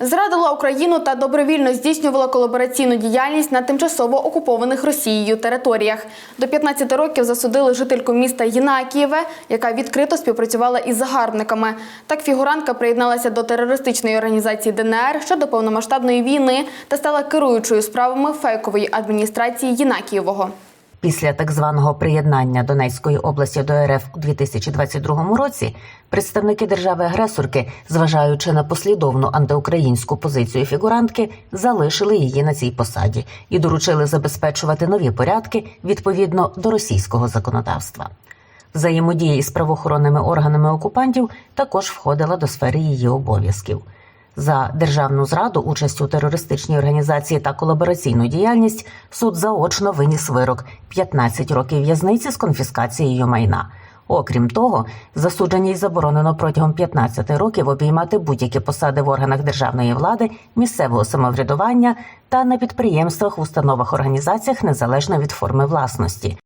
Зрадила Україну та добровільно здійснювала колабораційну діяльність на тимчасово окупованих Росією територіях. До 15 років засудили жительку міста Єнакієве, яка відкрито співпрацювала із загарбниками. Так фігурантка приєдналася до терористичної організації ДНР щодо повномасштабної війни та стала керуючою справами фейкової адміністрації Єнакієвого. Після так званого приєднання Донецької області до РФ у 2022 році представники держави-агресорки, зважаючи на послідовну антиукраїнську позицію фігурантки, залишили її на цій посаді і доручили забезпечувати нові порядки відповідно до російського законодавства. Взаємодія із правоохоронними органами окупантів також входила до сфери її обов'язків. За державну зраду, участь у терористичній організації та колабораційну діяльність суд заочно виніс вирок 15 років в'язниці з конфіскацією майна. Окрім того, засудженій заборонено протягом 15 років обіймати будь-які посади в органах державної влади, місцевого самоврядування та на підприємствах, установах, організаціях незалежно від форми власності.